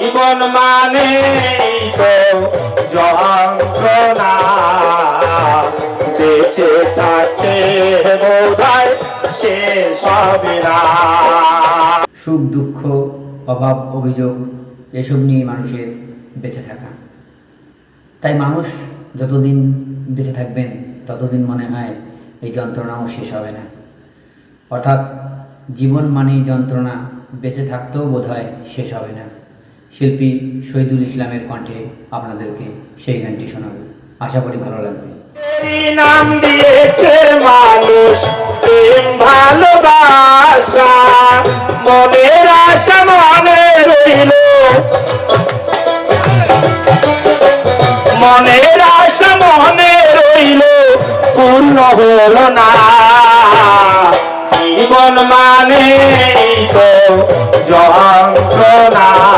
জীবন মানে তো যন্ত্রণা। বেঁচে থাকতে বোধহয় হবে না। সুখ, দুঃখ, অভাব, অভিযোগ, এসব নিয়ে মানুষের বেঁচে থাকা। তাই মানুষ যতদিন বেঁচে থাকবেন, ততদিন মনে হয় এই যন্ত্রণাও শেষ হবে না। অর্থাৎ জীবন মানেই যন্ত্রণা, বেঁচে থাকতেও বোধ হয় শেষ হবে না। শিল্পী শহীদুল ইসলামের কণ্ঠে আপনাদেরকে সেই গানটি শোনাবে। আশা করি ভালো লাগবে। নাম দিয়েছে মানুষ, প্রেম, ভালোবাসা। মনের আশা মনে রইল। মনের আশা মনে রইল, পূর্ণ হলো না। জীবন মানে তো যন্ত্রণা।